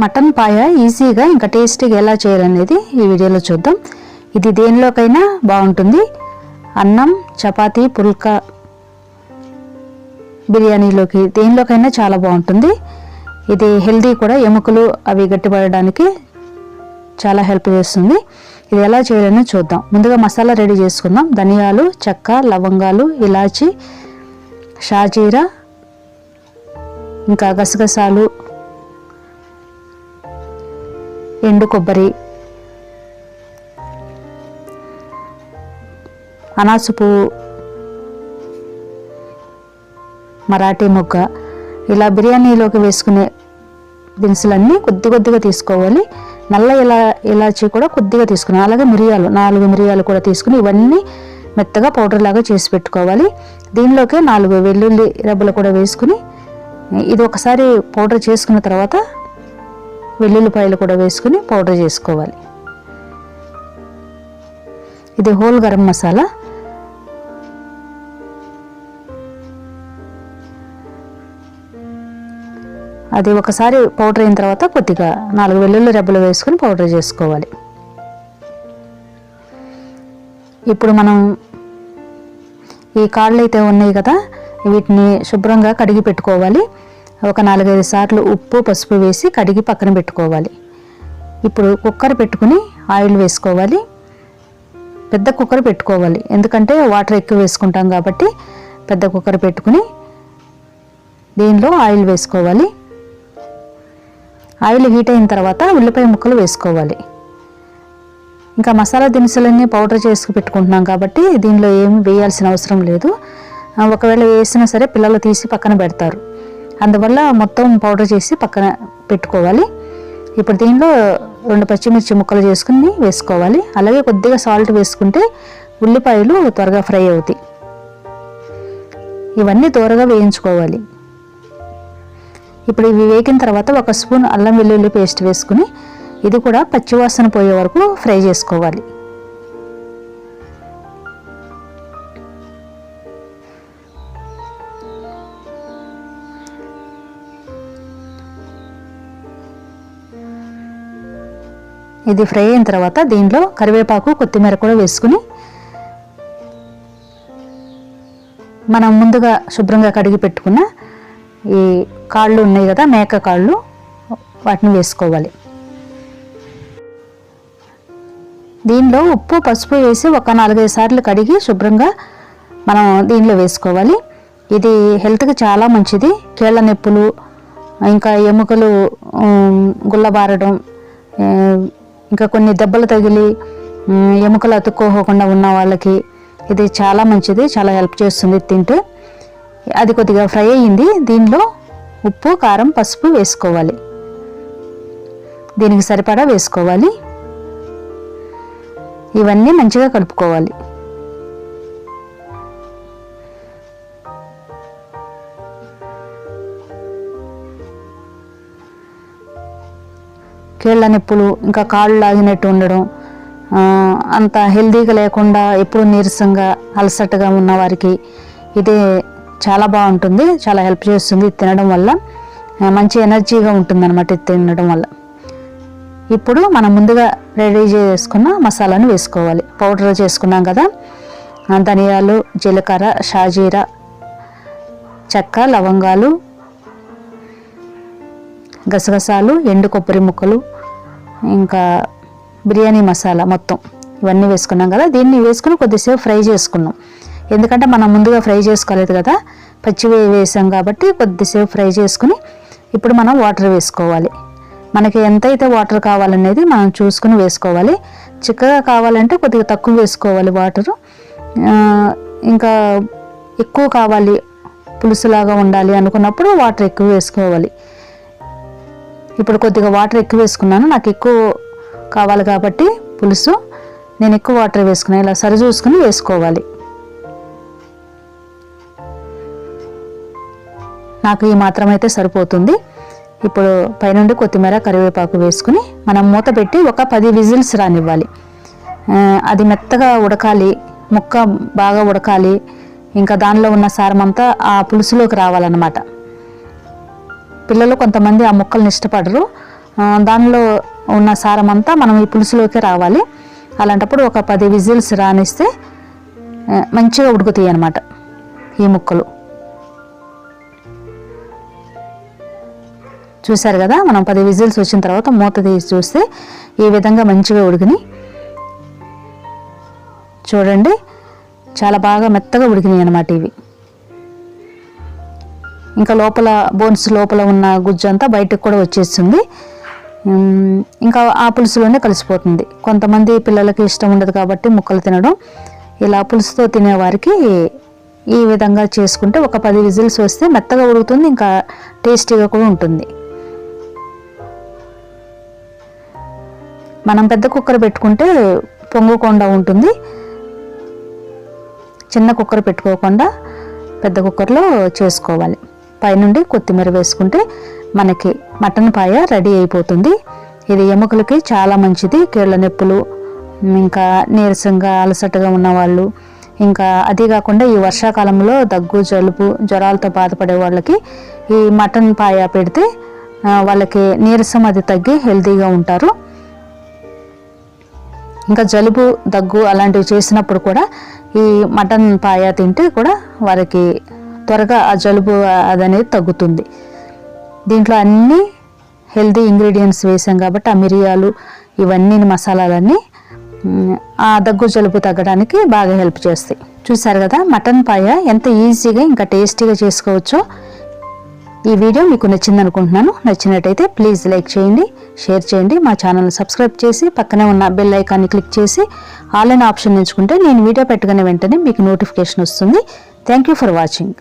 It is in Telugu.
మటన్ పాయ ఈజీగా ఇంకా టేస్టీగా ఎలా చేయాలనేది ఈ వీడియోలో చూద్దాం. ఇది దేనిలోకైనా బాగుంటుంది. అన్నం చపాతీ పుల్కా బిర్యానీలోకి దేనిలోకైనా చాలా బాగుంటుంది. ఇది హెల్దీ కూడా ఎముకలు అవి గట్టిపడడానికి చాలా హెల్ప్ చేస్తుంది. ఇది ఎలా చేయాలని చూద్దాం. ముందుగా మసాలా రెడీ చేసుకుందాం. ధనియాలు చెక్క లవంగాలు ఇలాచి షాజీరా ఇంకా గసగసాలు ఎండు కొబ్బరి అనాసు పువ్వు మరాఠీ మొగ్గ. ఇలా బిర్యానీలోకి వేసుకునే దినుసులన్నీ కొద్ది కొద్దిగా తీసుకోవాలి. నల్ల ఇలా ఇలాచి కూడా కొద్దిగా తీసుకుని అలాగే మిరియాలు నాలుగు మిరియాలు కూడా తీసుకుని ఇవన్నీ మెత్తగా పౌడర్ లాగా చేసి పెట్టుకోవాలి. దీనిలోకి నాలుగు వెల్లుల్లి రెబ్బలు కూడా వేసుకుని ఇది ఒకసారి పౌడర్ చేసుకున్న తర్వాత వెల్లుల్లిపాయలు కూడా వేసుకుని పౌడర్ చేసుకోవాలి. ఇది హోల్ గరం మసాలా అది ఒకసారి పౌడర్ అయిన తర్వాత కొద్దిగా నాలుగు వెల్లుల్లి రెబ్బలు వేసుకుని పౌడర్ చేసుకోవాలి. ఇప్పుడు మనం ఈ కాళ్ళు అయితే ఉన్నాయి కదా వీటిని శుభ్రంగా కడిగి పెట్టుకోవాలి. ఒక నాలుగైదు సార్లు ఉప్పు పసుపు వేసి కడిగి పక్కన పెట్టుకోవాలి. ఇప్పుడు కుక్కర్ పెట్టుకుని ఆయిల్ వేసుకోవాలి. పెద్ద కుక్కర్ పెట్టుకోవాలి. ఎందుకంటే వాటర్ ఎక్కువ వేసుకుంటాం కాబట్టి పెద్ద కుక్కర్ పెట్టుకుని దీనిలో ఆయిల్ వేసుకోవాలి. ఆయిల్ హీట్ అయిన తర్వాత ఉల్లిపాయ ముక్కలు వేసుకోవాలి. ఇంకా మసాలా దినుసులన్నీ పౌడర్ చేసుకు పెట్టుకుంటున్నాం కాబట్టి దీనిలో ఏమి వేయాల్సిన అవసరం లేదు. ఒకవేళ వేసినా సరే పిల్లలు తీసి పక్కన పెడతారు. అందువల్ల మొత్తం పౌడర్ చేసి పక్కన పెట్టుకోవాలి. ఇప్పుడు దీనిలో రెండు పచ్చిమిర్చి ముక్కలు చేసుకుని వేసుకోవాలి. అలాగే కొద్దిగా సాల్ట్ వేసుకుంటే ఉల్లిపాయలు త్వరగా ఫ్రై అవుతాయి. ఇవన్నీ దూరగా వేయించుకోవాలి. ఇప్పుడు ఇవి వేగిన తర్వాత ఒక స్పూన్ అల్లం వెల్లుల్లి పేస్ట్ వేసుకుని ఇది కూడా పచ్చివాసన పోయే వరకు ఫ్రై చేసుకోవాలి. ఇది ఫ్రై అయిన తర్వాత దీనిలో కరివేపాకు కొత్తిమీర కూడా వేసుకుని మనం ముందుగా శుభ్రంగా కడిగి పెట్టుకున్న ఈ కాళ్ళు ఉన్నాయి కదా మేక కాళ్ళు వాటిని వేసుకోవాలి. దీనిలో ఉప్పు పసుపు వేసి ఒక నాలుగైదు సార్లు కడిగి శుభ్రంగా మనం దీనిలో వేసుకోవాలి. ఇది హెల్త్కి చాలా మంచిది. కీళ్ళ నొప్పులు ఇంకా ఎముకలు గుల్లబారడం ఇంకా కొన్ని దెబ్బలు తగిలి ఎముకలు అతుక్కోకుండా ఉన్న వాళ్ళకి ఇది చాలా మంచిది చాలా హెల్ప్ చేస్తుంది తింటే. అది కొద్దిగా ఫ్రై అయ్యింది. దీనిలో ఉప్పు కారం పసుపు వేసుకోవాలి. దీనికి సరిపడా వేసుకోవాలి. ఇవన్నీ మంచిగా కలుపుకోవాలి. కీళ్ళ నొప్పులు ఇంకా కాళ్ళు లాగినట్టు ఉండడం అంత హెల్దీగా లేకుండా ఎప్పుడు నీరసంగా అలసటగా ఉన్న వారికి ఇది చాలా బాగుంటుంది చాలా హెల్ప్ చేస్తుంది తినడం వల్ల. మంచి ఎనర్జీగా ఉంటుంది అనమాట ఇది తినడం వల్ల. ఇప్పుడు మనం ముందుగా రెడీ చేసుకున్న మసాలాను వేసుకోవాలి. పౌడర్ చేసుకున్నాం కదా? ధనియాలు జీలకర్ర షాజీరా చెక్క లవంగాలు గసగసాలు ఎండు కొబ్బరి ముక్కలు ఇంకా బిర్యానీ మసాలా మొత్తం ఇవన్నీ వేసుకున్నాం కదా. దీన్ని వేసుకుని కొద్దిసేపు ఫ్రై చేసుకున్నాం. ఎందుకంటే మనం ముందుగా ఫ్రై చేసుకోలేదు కదా. పచ్చివి వేసాం కాబట్టి కొద్దిసేపు ఫ్రై చేసుకుని ఇప్పుడు మనం వాటర్ వేసుకోవాలి. మనకి ఎంతైతే వాటర్ కావాలనేది మనం చూసుకుని వేసుకోవాలి. చిక్కగా కావాలంటే కొద్దిగా తక్కువ వేసుకోవాలి వాటరు. ఇంకా ఎక్కువ కావాలి పులుసులాగా ఉండాలి అనుకున్నప్పుడు వాటర్ ఎక్కువ వేసుకోవాలి. ఇప్పుడు కొద్దిగా వాటర్ ఎక్కువ వేసుకున్నాను. నాకు ఎక్కువ కావాలి కాబట్టి పులుసు. నేను ఎక్కువ వాటర్ వేసుకున్నాను ఇలా సరి చూసుకుని వేసుకోవాలి. నాకు ఈ మాత్రం అయితే సరిపోతుంది. ఇప్పుడు పైనుండి కొత్తిమీర కరివేపాకు వేసుకుని మనం మూత పెట్టి ఒక పది విజిల్స్ రానివ్వాలి. అది మెత్తగా ఉడకాలి. ముక్క బాగా ఉడకాలి. ఇంకా దానిలో ఉన్న సారం అంతా ఆ పులుసులోకి రావాలన్నమాట. పిల్లలు కొంతమంది ఆ ముక్కల్ని ఇష్టపడరు. దానిలో ఉన్న సారం అంతా మనం ఈ పులుసులోకి రావాలి. అలాంటప్పుడు ఒక పది విజిల్స్ రానిస్తే మంచిగా ఉడుకుతాయి అన్నమాట ఈ ముక్కలు. చూశారు కదా మనం పది విజిల్స్ వచ్చిన తర్వాత మూత తీసి చూస్తే ఈ విధంగా మంచిగా ఉడికిని. చూడండి చాలా బాగా మెత్తగా ఉడికినాయి అనమాట ఇవి. ఇంకా లోపల బోన్స్ లోపల ఉన్న గుజ్జు అంతా బయటకు కూడా వచ్చేస్తుంది. ఇంకా ఆ పులుసులోనే కలిసిపోతుంది. కొంతమంది పిల్లలకి ఇష్టం ఉండదు కాబట్టి ముక్కలు తినడం. ఇలా పులుసుతో తినేవారికి ఈ విధంగా చేసుకుంటే ఒక పది విజిల్స్ వస్తే మెత్తగా ఉడుకుతుంది ఇంకా టేస్టీగా కూడా ఉంటుంది. మనం పెద్ద కుక్కర్ పెట్టుకుంటే పొంగకుండా ఉంటుంది. చిన్న కుక్కర్ పెట్టుకోకుండా పెద్ద కుక్కర్లో చేసుకోవాలి. పైనుండి కొత్తిమీర వేసుకుంటే మనకి మటన్ పాయ రెడీ అయిపోతుంది. ఇది ఎముకలకి చాలా మంచిది. కీళ్ళ నొప్పులు ఇంకా నీరసంగా అలసటగా ఉన్నవాళ్ళు ఇంకా అది కాకుండా ఈ వర్షాకాలంలో దగ్గు జలుబు జ్వరాలతో బాధపడే వాళ్ళకి ఈ మటన్ పాయ పెడితే వాళ్ళకి నీరసం అది తగ్గి హెల్తీగా ఉంటారు. ఇంకా జలుబు దగ్గు అలాంటివి చేసినప్పుడు కూడా ఈ మటన్ పాయ తింటే కూడా వారికి త్వరగా ఆ జలుబు అదనేది తగ్గుతుంది. దీంట్లో అన్ని హెల్దీ ఇంగ్రీడియంట్స్ వేసాం కాబట్టి ఆ మిరియాలు ఇవన్నీ మసాలాలన్నీ ఆ దగ్గు జలుబు తగ్గడానికి బాగా హెల్ప్ చేస్తాయి. చూసారు కదా మటన్ పాయ ఎంత ఈజీగా ఇంకా టేస్టీగా చేసుకోవచ్చో ఈ వీడియో మీకు నచ్చింది అనుకుంటున్నాను నచ్చినట్టయితే ప్లీజ్ లైక్ చేయండి షేర్ చేయండి మా ఛానల్ని సబ్స్క్రైబ్ చేసి పక్కనే ఉన్న బెల్ ఐకాన్ని క్లిక్ చేసి ఆన్లైన్ ఆప్షన్ ఎంచుకుంటే నేను వీడియో పెట్టగానే వెంటనే మీకు నోటిఫికేషన్ వస్తుంది. Thank you for watching.